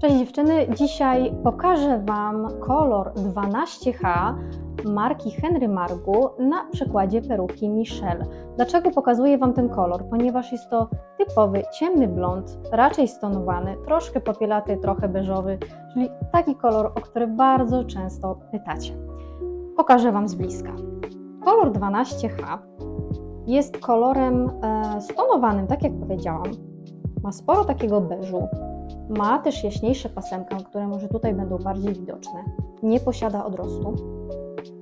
Cześć dziewczyny, dzisiaj pokażę Wam kolor 12H marki Henry Margu na przykładzie peruki Michelle. Dlaczego pokazuję Wam ten kolor? Ponieważ jest to typowy ciemny blond, raczej stonowany, troszkę popielaty, trochę beżowy, czyli taki kolor, o który bardzo często pytacie. Pokażę Wam z bliska. Kolor 12H jest kolorem e, stonowanym, tak jak powiedziałam. Ma sporo takiego beżu, ma też jaśniejsze pasemkę, które może tutaj będą bardziej widoczne. Nie posiada odrostu.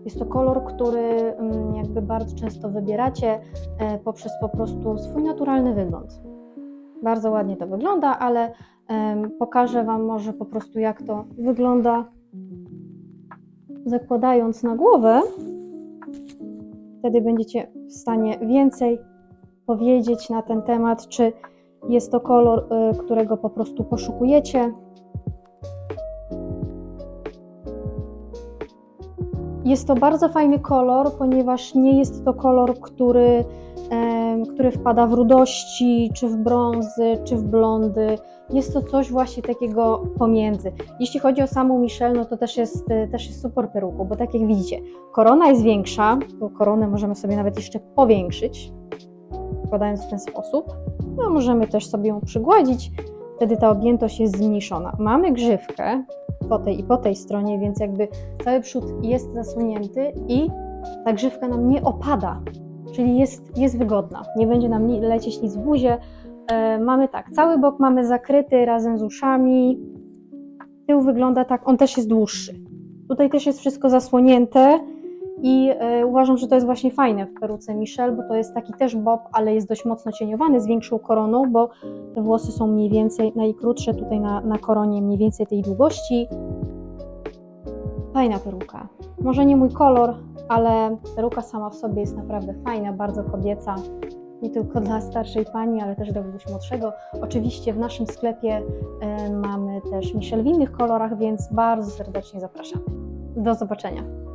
Jest to kolor, który mm, jakby bardzo często wybieracie e, poprzez po prostu swój naturalny wygląd. Bardzo ładnie to wygląda, ale pokażę Wam może po prostu jak to wygląda zakładając na głowę. Wtedy będziecie w stanie więcej powiedzieć na ten temat, czy jest to kolor, y, którego po prostu poszukujecie. Jest to bardzo fajny kolor, ponieważ nie jest to kolor, który, em, który wpada w rudości, czy w brązy, czy w blondy. Jest to coś właśnie takiego pomiędzy. Jeśli chodzi o samą Michelle, no to też jest, y, też jest super peruką, bo tak jak widzicie, korona jest większa, bo koronę możemy sobie nawet jeszcze powiększyć, wkładając w ten sposób. No, możemy też sobie ją przygładzić, wtedy ta objętość jest zmniejszona. Mamy grzywkę po tej i po tej stronie, więc jakby cały przód jest zasunięty i ta grzywka nam nie opada, czyli jest, jest wygodna. Nie będzie nam lecieć nic w buzie. E, mamy tak, cały bok mamy zakryty razem z uszami. Tył wygląda tak, on też jest dłuższy. Tutaj też jest wszystko zasłonięte. I e, uważam, że to jest właśnie fajne w peruce Michelle, bo to jest taki też bob, ale jest dość mocno cieniowany z większą koroną, bo te włosy są mniej więcej najkrótsze tutaj na, na koronie, mniej więcej tej długości. Fajna peruka. Może nie mój kolor, ale peruka sama w sobie jest naprawdę fajna, bardzo kobieca. Nie tylko dla starszej pani, ale też dla kogoś młodszego. Oczywiście w naszym sklepie e, mamy też Michelle w innych kolorach, więc bardzo serdecznie zapraszamy. Do zobaczenia.